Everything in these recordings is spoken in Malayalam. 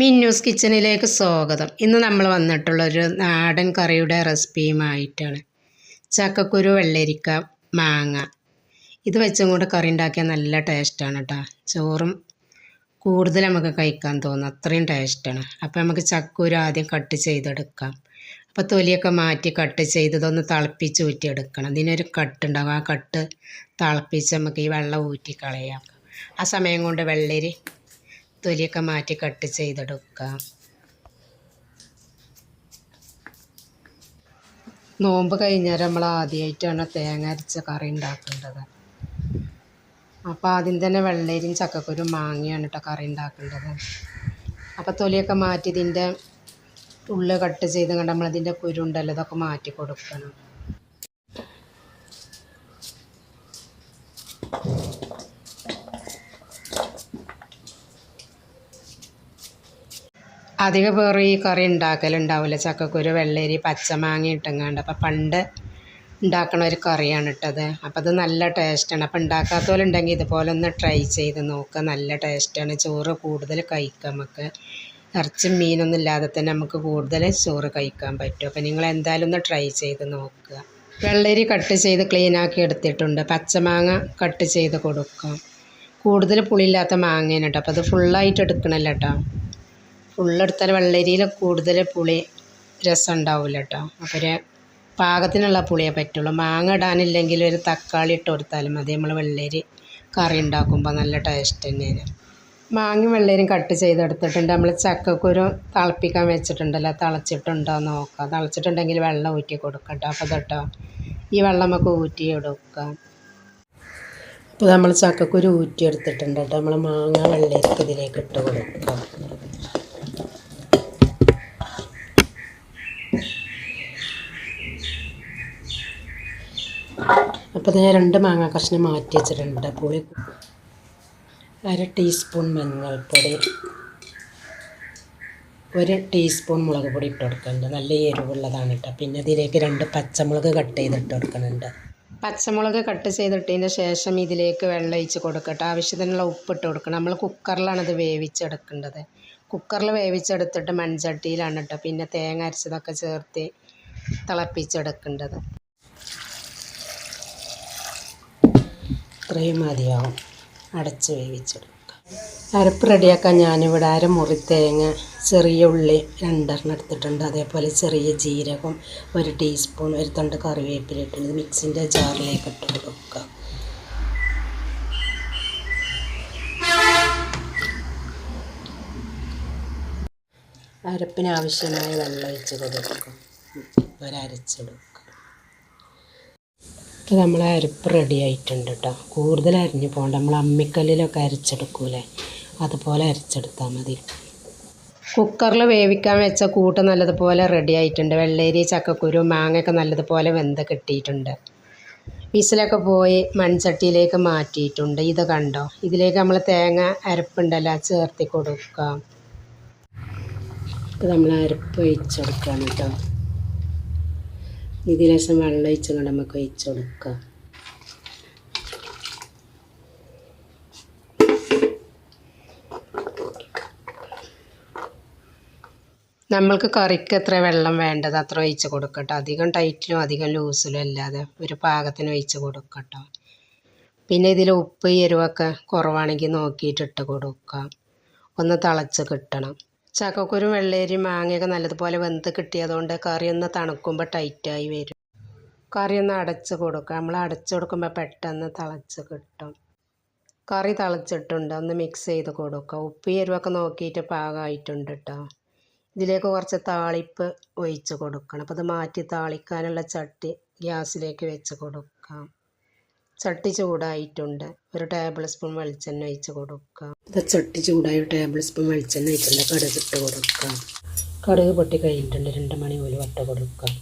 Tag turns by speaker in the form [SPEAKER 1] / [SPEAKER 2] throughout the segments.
[SPEAKER 1] മിന്നൂസ് കിച്ചണിലേക്ക് സ്വാഗതം. ഇന്ന് നമ്മൾ വന്നിട്ടുള്ളൊരു നാടൻ കറിയുടെ റെസിപ്പിയുമായിട്ടാണ്. ചക്കക്കുരു വെള്ളരിക്ക മാങ്ങ. ഇത് വെച്ചും കൂടെ കറി ഉണ്ടാക്കിയാൽ നല്ല ടേസ്റ്റാണ് കേട്ടോ ചോറും കൂടുതൽ നമുക്ക് കഴിക്കാൻ തോന്നും. അത്രയും ടേസ്റ്റാണ് അപ്പോൾ നമുക്ക് ചക്കുരു ആദ്യം കട്ട് ചെയ്തെടുക്കാം. അപ്പോൾ തൊലിയൊക്കെ മാറ്റി കട്ട് ചെയ്തതൊന്ന് തിളപ്പിച്ച് ഊറ്റിയെടുക്കണം. ഇതിനൊരു കട്ടുണ്ടാകും ആ കട്ട് തിളപ്പിച്ച് നമുക്ക് ഈ വെള്ളം ഊറ്റി കളയാം ആ സമയം കൊണ്ട് വെള്ളരി തൊലിയൊക്കെ മാറ്റി കട്ട് ചെയ്തെടുക്കാം. നോമ്പ് കഴിഞ്ഞാൽ നമ്മൾ ആദ്യമായിട്ടാണ് തേങ്ങ അരച്ച കറി ഉണ്ടാക്കേണ്ടത്. അപ്പോൾ ആദ്യം തന്നെ വെള്ളരിയും ചക്കക്കുരും മാങ്ങയാണ് കേട്ടോ കറി ഉണ്ടാക്കേണ്ടത്. അപ്പോൾ തൊലിയൊക്കെ മാറ്റി ഇതിന്റെ ഉള്ളു കട്ട് ചെയ്ത് കണ്ട് നമ്മളതിന്റെ കുരുണ്ടല്ലോ ഇതൊക്കെ മാറ്റി കൊടുക്കണം. അധിക പേർ ഈ കറി ഉണ്ടാക്കലുണ്ടാവില്ല ചക്കക്കുരു വെള്ളരി പച്ചമാങ്ങ ഇട്ടങ്ങാണ്ട്. അപ്പം പണ്ട് ഉണ്ടാക്കണ ഒരു കറിയാണ് ഇട്ടത്. അപ്പം അത് നല്ല ടേസ്റ്റാണ് അപ്പം ഉണ്ടെങ്കിൽ ഇതുപോലെ ഒന്ന് ട്രൈ ചെയ്ത് നോക്കുക നല്ല ടേസ്റ്റാണ് ചോറ് കൂടുതൽ കഴിക്കാം നമുക്ക്. ഇറച്ചി മീനൊന്നും ഇല്ലാതെ തന്നെ നമുക്ക് കൂടുതൽ ചോറ് കഴിക്കാൻ പറ്റും. അപ്പം നിങ്ങൾ എന്തായാലും ഒന്ന് ട്രൈ ചെയ്ത് നോക്കുക. വെള്ളരി കട്ട് ചെയ്ത് ക്ലീനാക്കി എടുത്തിട്ടുണ്ട്. പച്ചമാങ്ങ കട്ട് ചെയ്ത് കൊടുക്കാം. കൂടുതൽ പുളിയില്ലാത്ത മാങ്ങയാണ് കേട്ടോ. അപ്പോൾ അത് ഫുള്ളായിട്ട് എടുക്കണമല്ലോ കേട്ടോ. ഫുള്ളെടുത്താൽ വെള്ളരിയിൽ കൂടുതൽ പുളി രസം ഉണ്ടാവില്ല കേട്ടോ അപ്പോൾ ഒരു പാകത്തിനുള്ള പുളിയേ പറ്റുള്ളൂ. മാങ്ങ ഇടാനില്ലെങ്കിൽ ഒരു തക്കാളി ഇട്ട് കൊടുത്താലും മതി. നമ്മൾ വെള്ളരി കറി ഉണ്ടാക്കുമ്പോൾ നല്ല ടേസ്റ്റ് തന്നെയാണ്. മാങ്ങയും വെള്ളരിയും കട്ട് ചെയ്തെടുത്തിട്ടുണ്ട്. നമ്മൾ ചക്കക്കുരു തിളപ്പിക്കാൻ വെച്ചിട്ടുണ്ടല്ലോ. തിളച്ചിട്ടുണ്ടോ എന്ന് നോക്കുക തിളച്ചിട്ടുണ്ടെങ്കിൽ വെള്ളം ഊറ്റി കൊടുക്കട്ടോ. കേട്ടോ അപ്പോൾ കേട്ടോ ഈ വെള്ളം നമുക്ക് ഊറ്റി കൊടുക്കുക അപ്പോൾ നമ്മൾ ചക്കക്കുരു ഊറ്റിയെടുത്തിട്ടുണ്ട് കേട്ടോ. നമ്മൾ മാങ്ങ വെള്ളരിക്ക് ഇതിലേക്ക് ഇട്ട് കൊടുക്കാം. അപ്പോൾ ഞാൻ രണ്ട് മാങ്ങ കഷ്ണം മാറ്റി വെച്ചിട്ടുണ്ട്. പുളി അര ടീസ്പൂൺ മഞ്ഞൾപ്പൊടി ഒരു ടീസ്പൂൺ മുളക് പൊടി ഇട്ട് കൊടുക്കുന്നുണ്ട്. നല്ല എരിവുള്ളതാണ് കേട്ടോ. പിന്നെ ഇതിലേക്ക് രണ്ട് പച്ചമുളക് കട്ട് ചെയ്തിട്ട് കൊടുക്കുന്നുണ്ട്. പച്ചമുളക് കട്ട് ചെയ്തിട്ടതിന് ശേഷം ഇതിലേക്ക് വെള്ളം ഒഴിച്ച് കൊടുക്കട്ടെ. ആവശ്യത്തിനുള്ള ഉപ്പിട്ട് കൊടുക്കണം. നമ്മൾ കുക്കറിലാണ് ഇത് വേവിച്ചെടുക്കേണ്ടത്. കുക്കറിൽ വേവിച്ചെടുത്തിട്ട് മൺചട്ടിയിലാണ് കേട്ടോ. പിന്നെ തേങ്ങ അരച്ചതൊക്കെ ചേർത്ത് തിളപ്പിച്ചെടുക്കേണ്ടത്. ഇത്രയും മതിയാവും. അടച്ച് വേവിച്ചെടുക്കുക. അരപ്പ് റെഡിയാക്കാൻ ഞാനിവിടെ അരമുറി തേങ്ങ ചെറിയ ഉള്ളി രണ്ടെണ്ണം എടുത്തിട്ടുണ്ട്. അതേപോലെ ചെറിയ ജീരകം ഒരു ടീസ്പൂൺ ഒരു തണ്ട് കറിവേപ്പില ഇട്ടുണ്ട് മിക്സിന്റെ ജാറിലേക്ക് ഇട്ട് കൊടുക്കുക. അരപ്പിനാവശ്യമായ വെള്ളം ഒഴിച്ച് കൊടുക്കും ഒരരച്ചെടുക്കുക ഇപ്പോൾ നമ്മൾ അരപ്പ് റെഡി ആയിട്ടുണ്ട് കേട്ടോ കൂടുതൽ അരിഞ്ഞു പോകണ്ട. നമ്മൾ അമ്മിക്കല്ലിലൊക്കെ അരച്ചെടുക്കൂലേ? അതുപോലെ അരച്ചെടുത്താൽ മതി. കുക്കറിൽ വേവിക്കാൻ വെച്ച കൂട്ട് നല്ലതുപോലെ റെഡി ആയിട്ടുണ്ട്. വെള്ളരി ചക്കക്കുരു മാങ്ങയൊക്കെ നല്ലതുപോലെ വെന്ത് കിട്ടിയിട്ടുണ്ട്. വിസിലൊക്കെ പോയി മൺചട്ടിയിലേക്ക് മാറ്റിയിട്ടുണ്ട്. ഇത് കണ്ടോ? ഇതിലേക്ക് നമ്മൾ തേങ്ങ അരപ്പുണ്ടല്ലോ ചേർത്തി കൊടുക്കാം. നമ്മൾ അരപ്പ് ഒഴിച്ചെടുക്കുകയാണ് കേട്ടോ ഇതിൽ ശേഷം വെള്ളം ഒഴിച്ച് കൊണ്ട് നമുക്ക് ഒഴിച്ചു കൊടുക്കാം. നമ്മൾക്ക് കറിക്ക് എത്ര വെള്ളം വേണ്ടത് അത്ര ഒഴിച്ച് കൊടുക്കട്ടോ. അധികം ടൈറ്റിലും അധികം ലൂസിലും അല്ലാതെ ഒരു പാകത്തിന് ഒഴിച്ച് കൊടുക്കട്ടോ. പിന്നെ ഇതിൽ ഉപ്പ് എരിവൊക്കെ കുറവാണെങ്കിൽ നോക്കിയിട്ട് ഇട്ട് കൊടുക്കാം. ഒന്ന് തിളച്ച് കിട്ടണം. ചക്കക്കുരും വെള്ളേരി മാങ്ങയൊക്കെ നല്ലതുപോലെ വെന്ത് കിട്ടിയതുകൊണ്ട് ഒന്ന് തണുക്കുമ്പോൾ ടൈറ്റായി വരും. കറി ഒന്ന് അടച്ച് കൊടുക്കുക നമ്മൾ അടച്ച് കൊടുക്കുമ്പോൾ പെട്ടെന്ന് തിളച്ച് കിട്ടും. കറി തിളച്ചിട്ടുണ്ട്. ഒന്ന് മിക്സ് ചെയ്ത് കൊടുക്കുക ഉപ്പ് എരിവൊക്കെ നോക്കിയിട്ട് പാകമായിട്ടുണ്ട് കേട്ടോ ഇതിലേക്ക് കുറച്ച് താളിപ്പ് ഒഴിച്ച് കൊടുക്കണം. അപ്പോൾ അത് മാറ്റി താളിക്കാനുള്ള ചട്ടി ഗ്യാസിലേക്ക് വെച്ച് കൊടുക്കാം. ചട്ടി ചൂടായിട്ടുണ്ട്. ഒരു ടേബിൾ സ്പൂൺ വെളിച്ചെണ്ണ ഒഴിച്ച് കൊടുക്കാം. ഇത് ചട്ടി ചൂടായി ടേബിൾ സ്പൂൺ വെളിച്ചെണ്ണ ഒഴിച്ചിട്ട് കടുക് ഇട്ട് കൊടുക്കാം. കടുക് പൊട്ടി കഴിഞ്ഞിട്ടുണ്ട്. രണ്ട് മണി ഉലുവട്ട കൊടുക്കാം.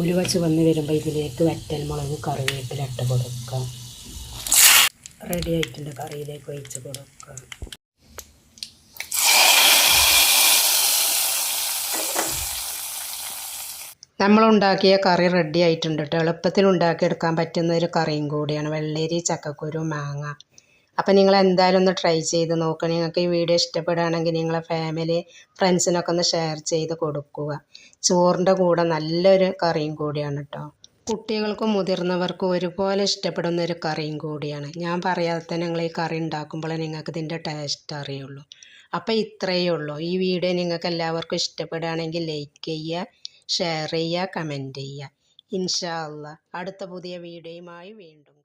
[SPEAKER 1] ഉലുവ ചുവന്ന് വരുമ്പോൾ ഇതിലേക്ക് വറ്റൽ മുളക് കറിവേപ്പില ഇട്ട് കൊടുക്കാം. റെഡി ആയിട്ടുണ്ട്. കറിയിലേക്ക് ഒഴിച്ച് കൊടുക്കാം. നമ്മളുണ്ടാക്കിയ കറി റെഡി ആയിട്ടുണ്ട് കേട്ടോ എളുപ്പത്തിൽ ഉണ്ടാക്കിയെടുക്കാൻ പറ്റുന്ന ഒരു കറിയും കൂടിയാണ്. വെള്ളരി ചക്കക്കുരു മാങ്ങ. അപ്പം നിങ്ങൾ എന്തായാലും ഒന്ന് ട്രൈ ചെയ്ത് നോക്കണം നിങ്ങൾക്ക് ഈ വീഡിയോ ഇഷ്ടപ്പെടുകയാണെങ്കിൽ നിങ്ങളെ ഫാമിലി ഫ്രണ്ട്സിനൊക്കെ ഒന്ന് ഷെയർ ചെയ്ത് കൊടുക്കുക. ചോറിന്റെ കൂടെ നല്ലൊരു കറിയും കൂടിയാണ് കേട്ടോ കുട്ടികൾക്കും മുതിർന്നവർക്കും ഒരുപോലെ ഇഷ്ടപ്പെടുന്ന ഒരു കറിയും കൂടിയാണ്. ഞാൻ പറയാതെ തന്നെ നിങ്ങൾ ഈ കറി ഉണ്ടാക്കുമ്പോൾ നിങ്ങൾക്ക് ഇതിന്റെ ടേസ്റ്റ് അറിയുള്ളൂ. അപ്പോൾ ഇത്രയേ ഉള്ളൂ. ഈ വീഡിയോ നിങ്ങൾക്ക് എല്ലാവർക്കും ഇഷ്ടപ്പെടുകയാണെങ്കിൽ ലൈക്ക് ചെയ്യുക. ഷെയർ ചെയ്യുക കമന്റ് ചെയ്യുക. ഇൻഷാ അള്ളാ. അടുത്ത പുതിയ വീഡിയോയുമായി വീണ്ടും